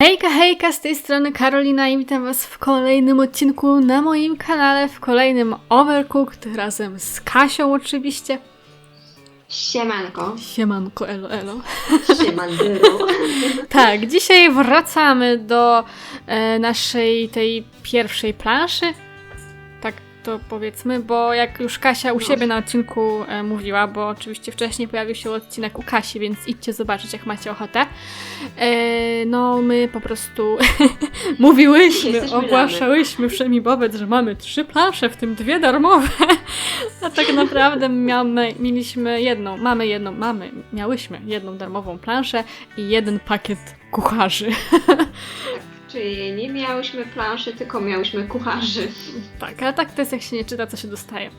Hejka, hejka, z tej strony Karolina i witam was w kolejnym odcinku na moim kanale, w kolejnym Overcooked, razem z Kasią oczywiście. Siemanko. Siemanko, elo, elo. Siemandyru. Tak, dzisiaj wracamy do e, naszej tej pierwszej planszy. To powiedzmy, bo jak już Kasia u No. siebie na odcinku e, mówiła, bo oczywiście wcześniej pojawił się odcinek u Kasi, więc idźcie zobaczyć, jak macie ochotę. E, no, my po prostu mówiłyśmy, ogłaszałyśmy wszemi wobec, że mamy trzy plansze, w tym dwie darmowe. A tak naprawdę miamy, mieliśmy jedną, mamy jedną, mamy, miałyśmy jedną darmową planszę i jeden pakiet kucharzy. Czyli nie miałyśmy planszy, tylko miałyśmy kucharzy. Tak, ale tak to jest jak się nie czyta, co się dostaje.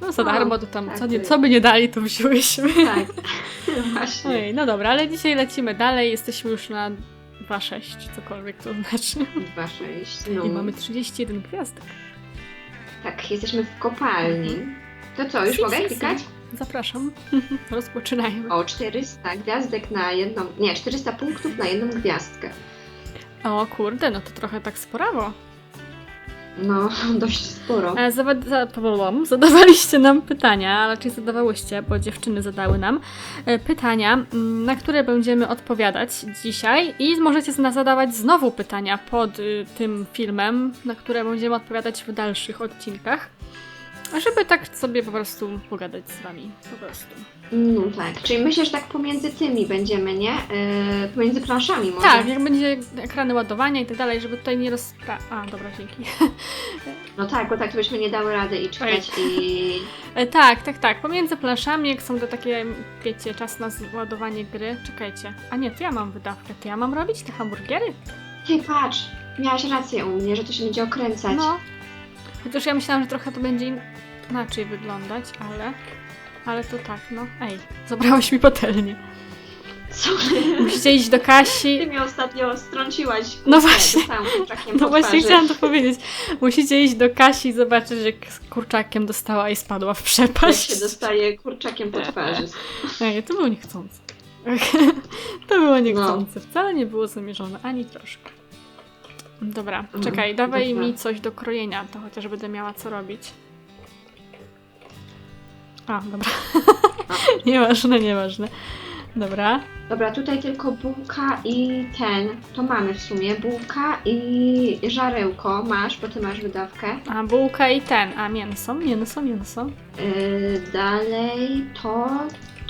No za No, darmo to tam, tak co, nie, co by nie dali, to wzięłyśmy. Tak. Właśnie. Ojej, no dobra, ale dzisiaj lecimy dalej, jesteśmy już na 2,6, cokolwiek to znaczy. 2, 6. No. I mamy 31 gwiazdek. Tak, jesteśmy w kopalni. To co, już Si, mogę si. klikać? Zapraszam. Rozpoczynajmy. O, 400 gwiazdek na jedną... Nie, 400 punktów na jedną gwiazdkę. O kurde, no to trochę tak sporawo. No, dość sporo. E, zawa- za- powolom, zadawaliście nam pytania, a raczej zadawałyście, bo dziewczyny zadały nam e, pytania, mm, na które będziemy odpowiadać dzisiaj i możecie zna- zadawać znowu pytania pod y, tym filmem, na które będziemy odpowiadać w dalszych odcinkach. A żeby tak sobie po prostu pogadać z wami, po prostu. No tak, czyli myślę, że tak pomiędzy tymi będziemy, nie? Yy, pomiędzy planszami może. Tak, jak będzie ekrany ładowania i tak dalej, żeby tutaj nie rozpra... A, dobra, dzięki. No tak, bo tak to byśmy nie dały rady i czytać i... E, tak, tak, tak. Pomiędzy planszami, jak są to takie, wiecie, czas na zładowanie gry. Czekajcie. A nie, to ja mam wydawkę. To ja mam robić te hamburgery? Ty patrz, miałaś rację u mnie, że to się będzie okręcać. No. Chociaż ja myślałam, że trochę to będzie inaczej wyglądać, ale... Ale to tak, no. Ej, zabrałeś mi patelnię. Co? Musicie iść do Kasi. Ty mnie ostatnio strąciłaś. No Kurde, właśnie. No właśnie chciałam to powiedzieć. Musicie iść do Kasi i zobaczyć, jak z kurczakiem dostała i spadła w Jak przepaść. się dostaje kurczakiem po twarzy. Ej, to było niechcące. to było niechcące. Wcale nie było zamierzone, ani troszkę. Dobra, Mhm, czekaj, dawaj dobra. mi coś do krojenia, to chociaż będę miała co robić. A, dobra. nieważne, nieważne. Dobra. Dobra, tutaj tylko bułka i ten. To mamy w sumie. Bułka i żarełko masz, bo ty masz wydawkę. A bułka i ten. A mięso, mięso, mięso. Yy, dalej to,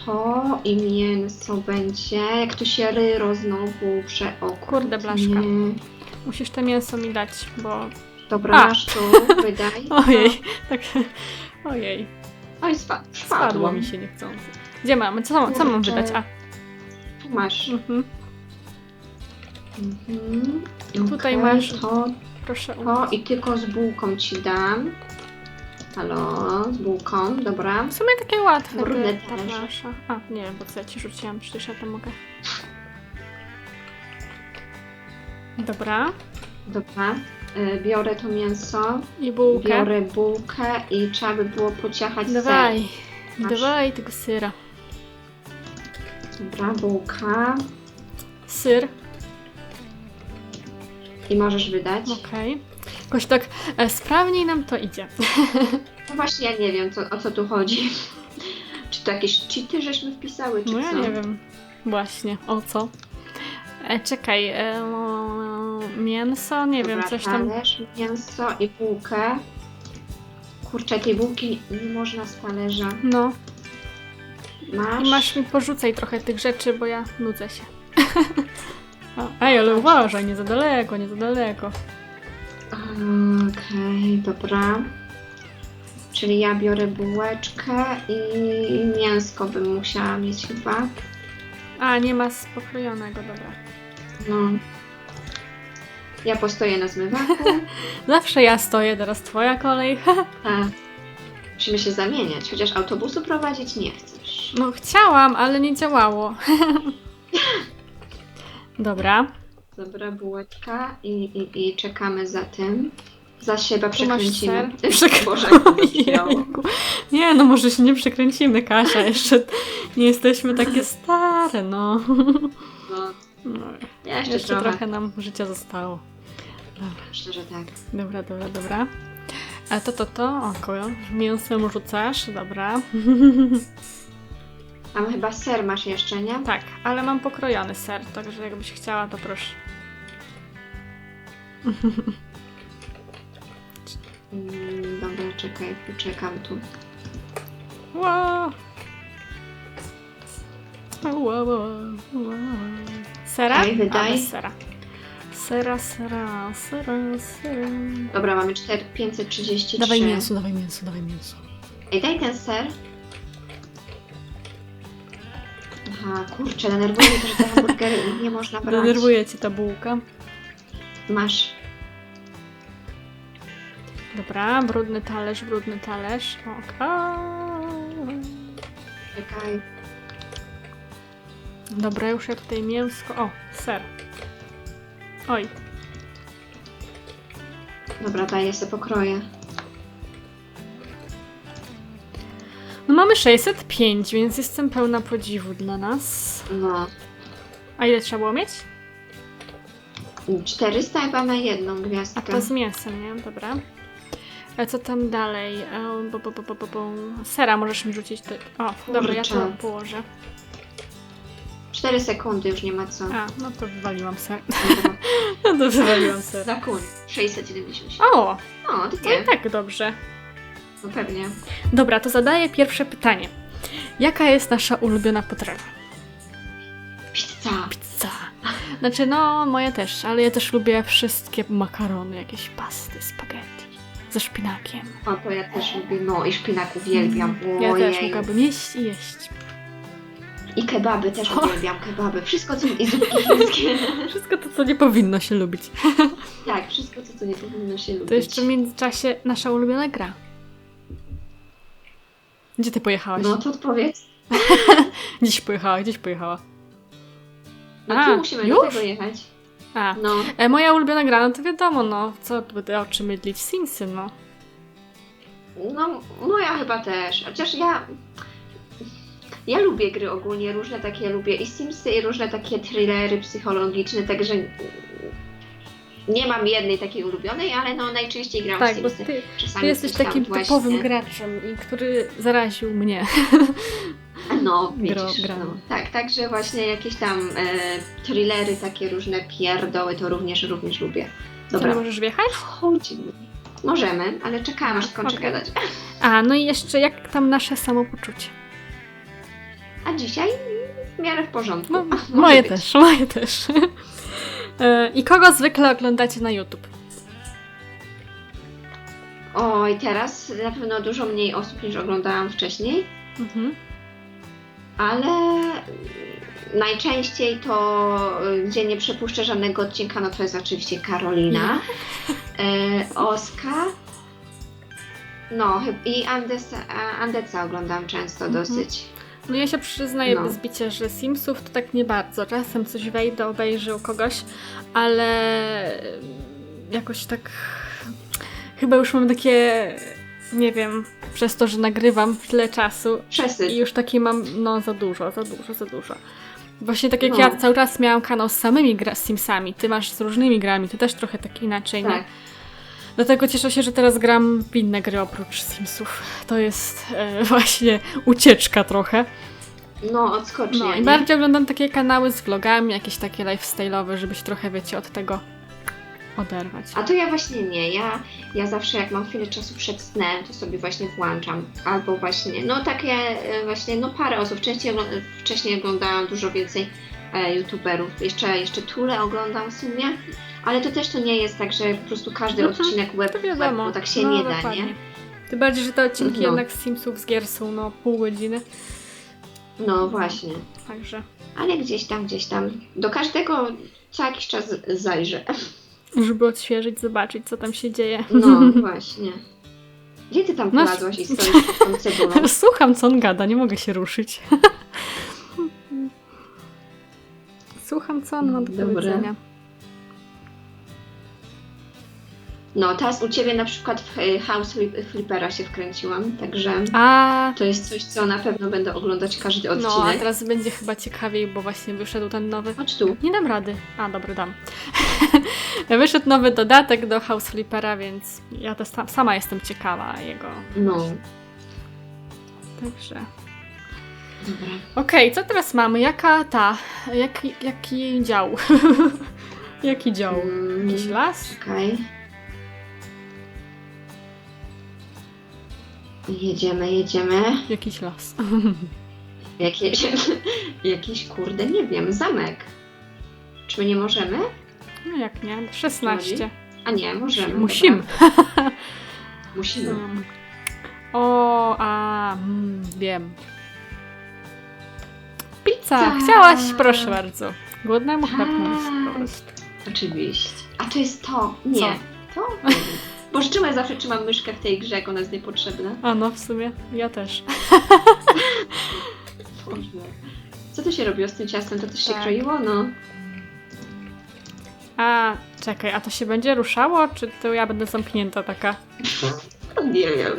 to i mięso będzie. Jak to się ryro znowu przeokrutnie. Kurde, blaszka. Musisz to mięso mi dać, bo. Dobra, A. masz tu, wydaj. Ojej, tak. Ojej, Oj, spadł. spadło mi się niechcący. Gdzie mamy? Co, co mam Kurczę. wydać? A, Tu masz. mhm. Mhm. Tutaj Okej, masz- To, proszę. to i tylko z bułką ci dam. Halo, z bułką, dobra. W sumie takie łatwe Brudne ta plansza. A, nie wiem, po co ja ci rzuciłam, przecież ja to mogę. Dobra. Dobra. Y, Biorę to mięso, I bułkę. biorę bułkę i trzeba by było pociachać ser. Dawaj. Masz. Dawaj tego syra. Dobra, bułka. Syr, I możesz wydać. okej. Jakoś tak e, sprawniej nam to idzie. No właśnie, ja nie wiem, co, o co tu chodzi. Czy to jakieś cheaty żeśmy wpisały, czy No ja co? nie wiem. Właśnie, o co? E, czekaj, e, mięso, nie Dobra, wiem, coś tam. talerz, mięso i bułkę. Kurczę, tej bułki nie można z talerza. No. Masz? I masz mi porzucaj trochę tych rzeczy, bo ja nudzę się. O, Ej, ale uważaj, nie za daleko, nie za daleko. Okej, dobra. Czyli ja biorę bułeczkę i mięsko bym musiała mieć chyba. A, nie ma spokrojonego, dobra. No. Ja postoję na zmywaku. Zawsze ja stoję, teraz twoja kolej. Tak. Musimy się zamieniać, chociaż autobusu prowadzić nie chcesz. No chciałam, ale nie działało. Dobra. Dobra, bułeczka i, i, i czekamy za tym. Za siebie Tu masz przekręcimy. ser. Przek- Boże, jak to brzmiało. Ojejku. Nie, no może się nie przekręcimy, Kasia. Jeszcze nie jesteśmy takie stare, no. No, No, Jeszcze, jeszcze trochę. trochę nam życia zostało. Myślę, że tak. Dobra, dobra, dobra. A to, to, to, oko, mięsem rzucasz, dobra. Tam chyba ser masz jeszcze, nie? tak, ale mam pokrojony ser, także jakbyś chciała, to proszę. Mm, dobra, czekaj, poczekam tu. Wow. Wow, wow, wow. Sera? Daj, wydaj. A, bez sera. Sera, sera, sera. Dobra, mamy 4, 533. Dawaj mięso, dawaj mięso, dawaj mięso. Ej, daj ten ser. Aha, kurczę, denerwuje mnie to, że te hamburgery nie można brać. Denerwuje cię ta bułka. Masz. Dobra, brudny talerz, brudny talerz. Okej. Czekaj. Dobra, już ja tutaj mięsko. O, ser. Oj, Dobra, daję sobie pokroję. no mamy 605, więc jestem pełna podziwu dla nas. No. A ile trzeba było mieć? 400 chyba na jedną A gwiazdkę. to z mięsem, nie? Dobra. A co tam dalej? E, bo, bo, bo, bo, bo, bo. Sera możesz mi rzucić. Ty. O, dobra, ja to Kurczę. położę. 4 sekundy już nie ma co. A, no to wywaliłam ser. No to wywaliłam ser. Zakun. 677. O, O, to to i nie. tak dobrze. No pewnie. Dobra, to zadaję pierwsze pytanie. Jaka jest nasza ulubiona potrawa? Pizza. Pizza. Znaczy, no, moja też, ale ja też lubię wszystkie makarony, jakieś pasty, spaghetti ze szpinakiem. O, to ja też lubię. No i szpinak uwielbiam. Ja Ojej. też mogłabym jeść i jeść. I kebaby też uwielbiam. Kebaby. Wszystko co... I zupki chińskie. Wszystko to, co nie powinno się lubić. tak, wszystko co, co nie powinno się lubić. To jeszcze w międzyczasie nasza ulubiona gra. Gdzie ty pojechałaś? No to odpowiedz. Gdzieś pojechała, gdzieś pojechała. No A, tu musimy już? do tego jechać. A, No. e, moja ulubiona gra, no to wiadomo, no, co będę oczy mydlić, Simsy, no. No, moja chyba też. Chociaż ja. Ja lubię gry ogólnie, różne takie lubię i Simsy, i różne takie thrillery psychologiczne, także nie mam jednej takiej ulubionej, ale no najczęściej gram Tak, Simsy. ty, Czasami ty jesteś takim właśnie- typowym graczem, i który zaraził mnie. No, Gro- widzisz, gram. no. Tak, także właśnie jakieś tam e, thrillery, takie różne pierdoły, to również, również lubię. To Dobra, możesz wjechać? wchodzimy. Możemy, ale czekamy, aż skończy okej. gadać. A, no i jeszcze jak tam nasze samopoczucie? A dzisiaj w miarę w porządku. No, moje być. też, moje też. E, I kogo zwykle oglądacie na YouTube? Oj, teraz na pewno dużo mniej osób niż oglądałam wcześniej, Mhm. ale najczęściej to, y, gdzie nie przepuszczę żadnego odcinka, no to jest oczywiście Karolina, e, Oskar, no i Andeca oglądam często Mhm. dosyć. No ja się przyznaję No. bez bicia, że Simsów to tak nie bardzo. Czasem coś wejdę, obejrzę u kogoś, ale jakoś tak chyba już mam takie, nie wiem, przez to, że nagrywam tyle czasu Przesyć. i już takie mam, no za dużo, za dużo, za dużo. Właśnie tak jak No. ja cały czas miałam kanał z samymi gra- z Simsami, ty masz z różnymi grami, ty też trochę tak inaczej, nie? Dlatego cieszę się, że teraz gram w inne gry oprócz Simsów. To jest e, właśnie ucieczka trochę. No, odskocznie. No i bardziej oglądam takie kanały z vlogami, jakieś takie lifestyle'owe, żeby się trochę, wiecie, od tego oderwać. A to ja właśnie nie. Ja, ja zawsze jak mam chwilę czasu przed snem, to sobie właśnie włączam. Albo właśnie, no takie e, właśnie, no parę osób. Wcześniej, wcześniej oglądałam dużo więcej e, youtuberów. Jeszcze, jeszcze Tule oglądam w sumie. Ale to też to nie jest tak, że po prostu każdy Mhm, odcinek web, web bo tak się no, nie da, dokładnie. nie? Tym bardziej, że te odcinki No. jednak z Simsów z gier są no pół godziny, No właśnie. także Ale gdzieś tam, gdzieś tam. Do każdego co jakiś czas zajrzę. żeby odświeżyć, zobaczyć, co tam się dzieje. No właśnie. Gdzie ty tam No, polazłaś i stoisz pod tą cebulą? Słucham, co on gada, nie mogę się ruszyć. Słucham, co on ma do powiedzenia. No, teraz u Ciebie na przykład w e, House Flip- Flippera się wkręciłam, także A, to jest coś, co na pewno będę oglądać każdy no, a odcinek. teraz będzie chyba ciekawiej, bo właśnie wyszedł ten nowy. Chodź tu. Nie dam rady. A, dobra, dam. wyszedł nowy dodatek do House Flippera, więc ja też sam, sama jestem ciekawa jego. No, Także. Dobra. Okej, co teraz mamy? Jaka ta? Jaki, jaki dział? jaki dział? Mm, Jakiś las? Czekaj. Jedziemy, jedziemy. Jakiś las. Jakieś, jakiś kurde, nie wiem, zamek. Czy my nie możemy? No jak nie? 16. A nie, możemy. Musimy. Musimy. O, a, mm, wiem. Tak. Chciałaś? Proszę bardzo. Głodnemu Tak. mój po prostu. Oczywiście. A to jest to. Nie. Co? To? Boże, czemu ja zawsze trzymam myszkę w tej grze, jak ona jest niepotrzebna? A no, w sumie ja też. Boże. Co to się robiło z tym ciastem? To też się Tak. kroiło? No. A, czekaj, a to się będzie ruszało, czy to ja będę zamknięta taka? Nie wiem.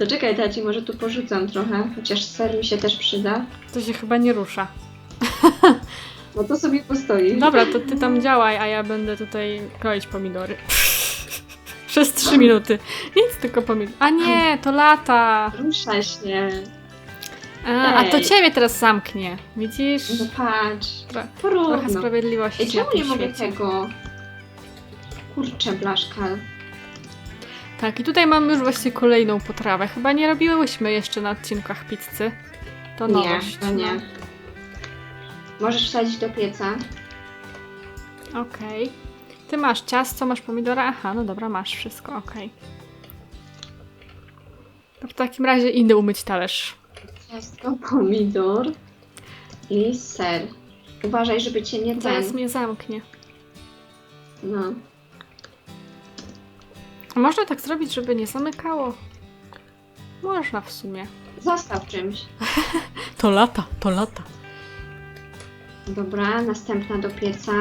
To czekaj, taci, może tu porzucam trochę, chociaż ser mi się też przyda. To się chyba nie rusza. No to sobie postoi. Dobra, to ty tam działaj, a ja będę tutaj kroić pomidory. Przez 3 minuty. Nic, tylko pomidor. A nie, to lata. Rusza się. A, a to Ej. ciebie teraz zamknie. Widzisz? No patrz. Tro- Porówno. Trochę sprawiedliwości. Ej, na czemu tym nie mogę świecie. tego? Kurczę, blaszka. Tak, i tutaj mamy już właśnie kolejną potrawę. Chyba nie robiłyśmy jeszcze na odcinkach pizzy. To Nie, nowość. to nie. no. Możesz wsadzić do pieca. Okej. Ty masz ciasto, masz pomidora? Aha, no dobra, masz wszystko, okej. To w takim razie idę umyć talerz. Ciasto, pomidor i ser. Uważaj, żeby cię nie ten... Zaraz mnie zamknie. No. Można tak zrobić, żeby nie zamykało? Można w sumie. Zostaw czymś. To lata, to lata. Dobra, następna do pieca.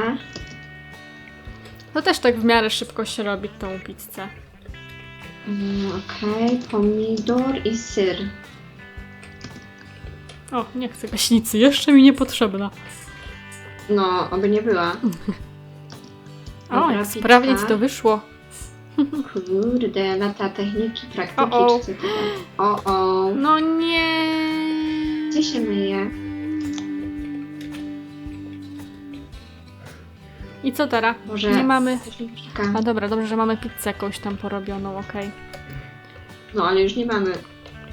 To też tak w miarę szybko się robi tą pizzę. Mm, Okej, pomidor i syr. O, nie chcę gaśnicy, jeszcze mi niepotrzebna. No, oby nie była. O, Dobra, jak sprawnie ci to wyszło. Kurde, lata techniki, praktyki, O, o. czy co to tam? O, o. No nie. Gdzie się myje? I co teraz? Może... Nie mamy. Technika. A dobra, dobrze, że mamy pizzę jakąś tam porobioną, okej. No, ale już nie mamy.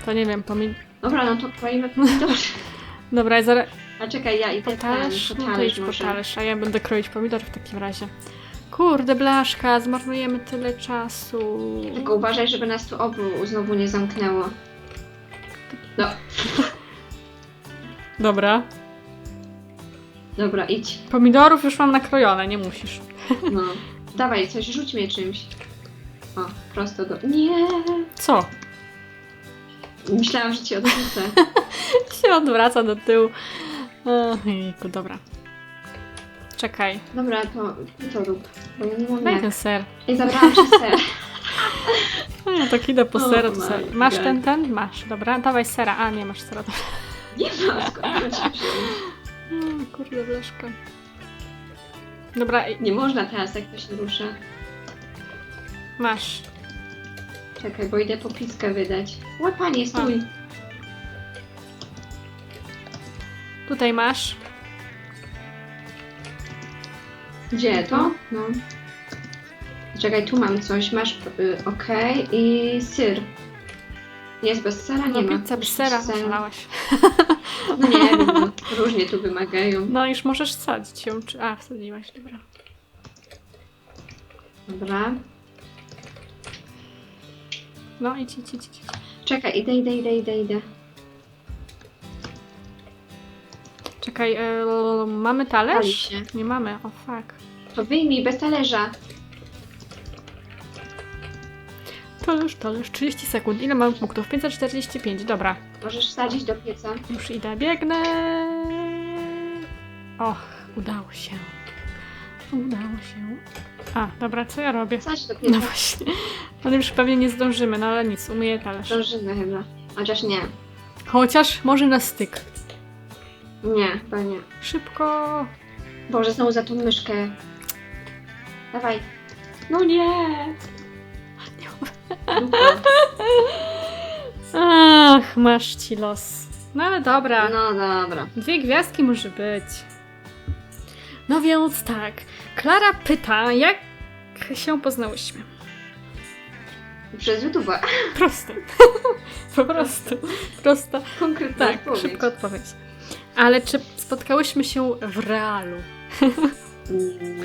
To nie wiem, pomid... Dobra, no to kroimy pomidor. Dobra, ja zaraz... A czekaj, ja idę Po ten, talerz? po No to idź po talerz, a ja będę kroić pomidor w takim razie. Kurde, blaszka, zmarnujemy tyle czasu. Tylko uważaj, żeby nas tu obu znowu nie zamknęło. No, Dobra. dobra, idź. Pomidorów już mam nakrojone, nie musisz. No. Dawaj, coś rzuć mnie czymś. O, prosto do... Nie! Co? Myślałam, że cię odrzucę. się odwraca do tyłu. Ojejku, dobra. Czekaj, Dobra, to ty to rób, bo ja nie mam daj jak. ten ser. I zabrałam ci ser. No ja tak idę po ser, to my ser. Masz God. ten, ten? Masz, dobra. Dawaj sera. A, nie masz sera. Dobra. Nie skąd mam wziąć? Mm, Kurde, blaszka. Dobra, i- Nie można teraz, jak to się rusza. masz. Czekaj, bo idę po pizzkę wydać. Ła, panie, stój! Tutaj masz. Gdzie to? No. Czekaj, tu mam coś. Masz, y, okej, i syr. Jest bez sera? No, Nie ma. pizza bez sera. sera. Żelałaś. No nie wiem, no, różnie tu wymagają. No już możesz sadzić ją. Czy... A, wsadziłaś, dobra. Dobra. No idź, idź, idź. idź. Czekaj, idę, idę, idę, idę, idę. Czekaj, e, mamy Pali talerz? się. Nie mamy, o fuck. To wyjmij, bez talerza. Talerz, talerz, 30 sekund. Ile mam punktów? 545, dobra. Możesz wsadzić do pieca. Już idę, biegnę. Och, udało się. Udało się. A, dobra, co ja robię? Coś No dopiero właśnie. Ale już pewnie nie zdążymy, no ale nic, umyję talerz. zdążymy chyba. Chociaż nie. Chociaż może na styk. Nie, chyba nie. Szybko. Boże, znowu za tą myszkę. Dawaj. No nie! Dupa. Ach, masz ci los. No ale dobra. No dobra. Dwie gwiazdki może być. No więc tak. Klara pyta, jak się poznałyśmy. Przez YouTube'a. Proste. po prostu. Prosta. Konkretna Tak, odpowiedź. szybka odpowiedź. Ale czy spotkałyśmy się w realu?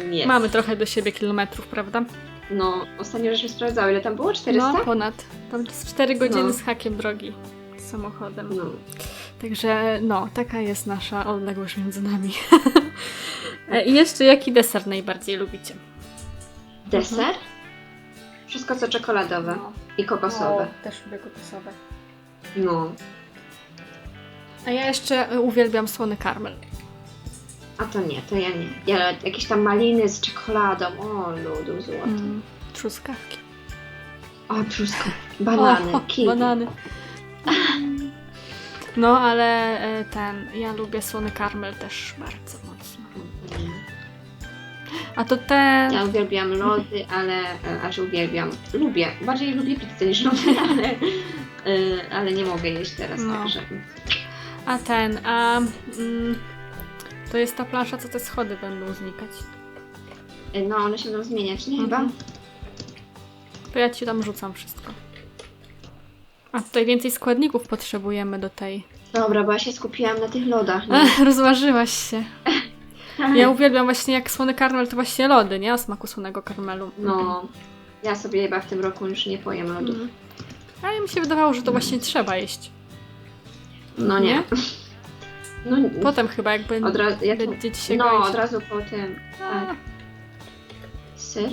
Nie. Mamy trochę do siebie kilometrów, prawda? No, ostatnio żeśmy sprawdzały, ile tam było? 400? No, ponad. Tam jest 4 godziny No. z hakiem drogi samochodem. No. Także no, taka jest nasza odległość między nami. E, I jeszcze jaki deser najbardziej lubicie? Deser? Wszystko co czekoladowe i kokosowe. też lubię kokosowe. No. A ja jeszcze uwielbiam słony karmel. A to nie, to ja nie. Ja jakieś tam maliny z czekoladą. O, ludu złoty. Mm, truskawki. O, truskawki. Banany, o, kiwi. banany. No, ale e, ten, ja lubię słony karmel też bardzo mocno. A to ten... Ja uwielbiam lody, ale e, aż uwielbiam. Lubię. Bardziej lubię pizzę niż lody, ale, e, ale nie mogę jeść teraz, No. także. A ten, a... Mm, to jest ta plansza, co te schody będą znikać. E, No, one się będą zmieniać, nie Mhm. chyba? To ja ci tam rzucam wszystko. A tutaj więcej składników potrzebujemy do tej. Dobra, bo ja się skupiłam na tych lodach. Nie? Rozważyłaś się. Ja uwielbiam właśnie jak słony karmel to właśnie lody, nie? O smaku słonego karmelu. No, ja sobie chyba w tym roku już nie pojem lodów. Mhm. A mi się wydawało, że to właśnie trzeba jeść. No nie. No, Potem chyba jakby od razu, ja to, będzie ci się no, goić. od razu po tym. A, Tak. Syr?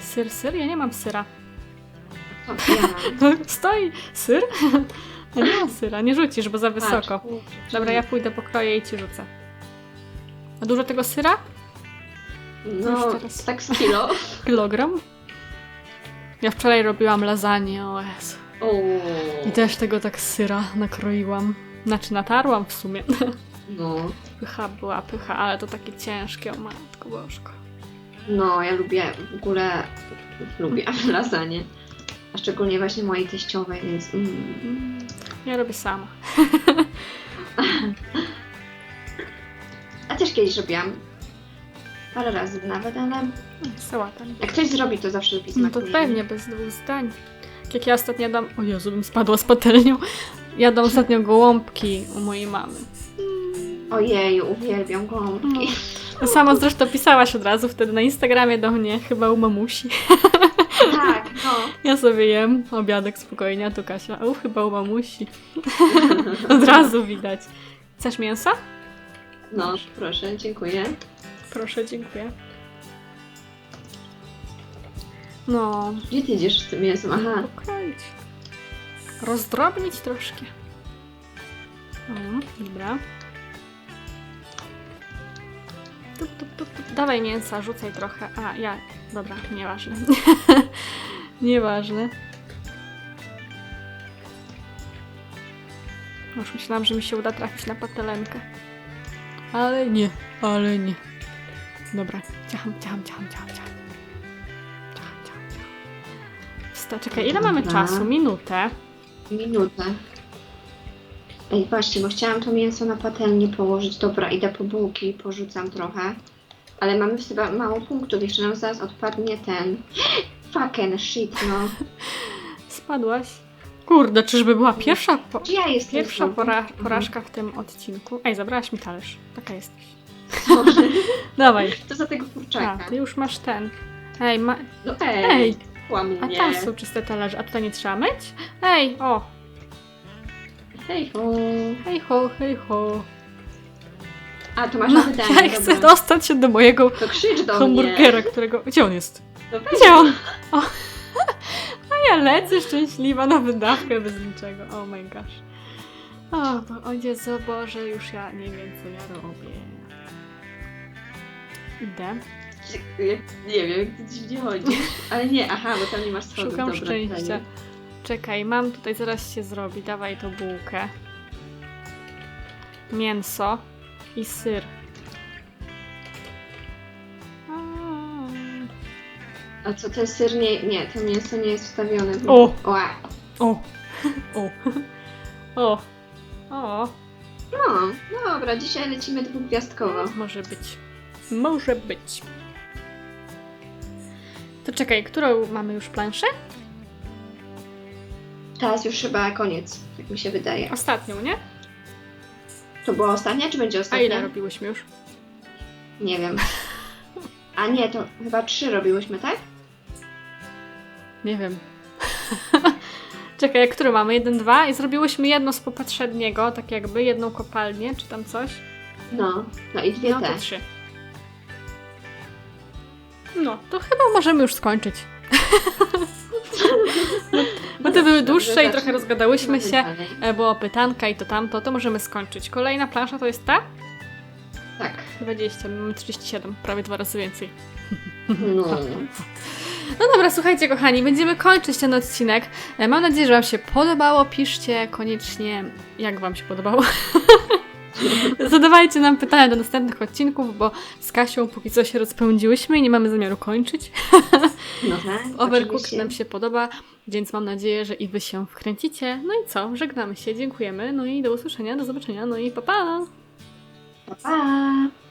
Syr, syr? Ja nie mam syra. To ja mam. Stoi syr? Ja nie mam syra, nie rzucisz, bo za wysoko. Patrz, kurczę. Dobra, ja pójdę pokroję i ci rzucę. A dużo tego syra? No, już teraz. tak z kilo. Kilogram? Ja wczoraj robiłam lasagne, o Jezu. O. I też tego tak syra nakroiłam. Znaczy natarłam w sumie. No, Pycha była pycha, ale to takie ciężkie, o matko bożko. no, ja lubię w ogóle, lubię lasagne. A szczególnie właśnie mojej teściowej, więc mm. Ja robię sama. A też kiedyś robiłam. Parę razy nawet, ale Sałata. jak ktoś zrobi, to zawsze lubi No to smakuje. pewnie, bez dwóch zdań. Jak ja ostatnio jadam... O Jezu, bym spadła z patelnią. Jadam ostatnio gołąbki u mojej mamy. Ojeju, uwielbiam gąbki. No. Sama zresztą pisałaś od razu wtedy na Instagramie do mnie, chyba u mamusi. Tak, no. Ja sobie jem obiadek spokojnie, a tu Kasia. U, chyba u mamusi. Od razu widać. Chcesz mięsa? No, proszę, dziękuję. Proszę, dziękuję. No, Gdzie ty idziesz z tym mięsem? Aha. Rozdrobnić troszkę. O, dobra. Tup, tup, tup, tup. Dawaj mięsa, rzucaj trochę. A, ja. Dobra, nieważne. nieważne. Już myślałam, że mi się uda trafić na patelenkę. Ale nie, ale nie. Dobra, ciacham, ciacham, ciacham, ciacham, ciacham. Ciacham, ciacham, Czekaj, ile mamy czasu? Minutę. Minutę. Ej, właśnie, bo chciałam to mięso na patelnię położyć. Dobra, idę po bułki, porzucam trochę. Ale mamy chyba mało punktów, jeszcze nam zaraz odpadnie ten... Fucking shit, no. Spadłaś. Kurde, czyżby była pierwsza, po... Ja jestem pierwsza znowu? pora... Mhm. porażka w tym odcinku? Ej, zabrałaś mi talerz. Taka jesteś. Boże, Dawaj. To za tego A, kurczaka. ty już masz ten. Ej, ma... No ej, Ej, kłam a tam są czyste talerze, a tutaj nie trzeba myć? Ej, o, Hej, ho. hej ho, hej ho. A, to masz No, na wydanie, ja chcę dobra. dostać się do mojego To krzycz do hamburgera, mnie. którego... Gdzie on jest? No Gdzie on? O. A ja lecę szczęśliwa na wydawkę bez niczego. Oh my gosh. O, bo- o Jezu, Boże, już ja nie wiem, co ja robię. Idę. Nie wiem, jak dziwnie chodzisz. Ale nie, aha, bo tam nie masz schodów. Szukam dobra, szczęścia. fajnie. Czekaj, mam tutaj, zaraz się zrobi. Dawaj tą bułkę. Mięso i syr. A. Co, ten syr nie, nie, to mięso nie jest wstawione. w- O! Ła. O! O! O! O! No, no dobra, dzisiaj lecimy dwugwiazdkowo. Może być. Może być. To czekaj, którą mamy już planszę? Teraz już chyba koniec, jak mi się wydaje. Ostatnią, nie? To była ostatnia, czy będzie A ostatnia? ile robiłyśmy już? Nie wiem. A nie, to chyba trzy robiłyśmy, tak? Nie wiem. Czekaj, jak który mamy? Jeden, dwa i zrobiłyśmy jedno z poprzedniego, tak jakby, jedną kopalnię, czy tam coś. No, no i dwie No te. to trzy. No, to chyba możemy już skończyć. Bo te były dłuższe i trochę rozgadałyśmy się. Było pytanka i to tamto, to możemy skończyć. Kolejna plansza to jest ta? Tak. 20, mamy 37, prawie dwa razy więcej. No. No dobra, słuchajcie kochani, będziemy kończyć ten odcinek. E, Mam nadzieję, że Wam się podobało. Piszcie koniecznie, jak Wam się podobało. Zadawajcie nam pytania do następnych odcinków, bo z Kasią póki co się rozpędziłyśmy i nie mamy zamiaru kończyć. No tak. Nam się podoba, więc mam nadzieję, że i Wy się wkręcicie. No i co? Żegnamy się, dziękujemy. No i do usłyszenia, do zobaczenia, no i pa pa! Pa, pa.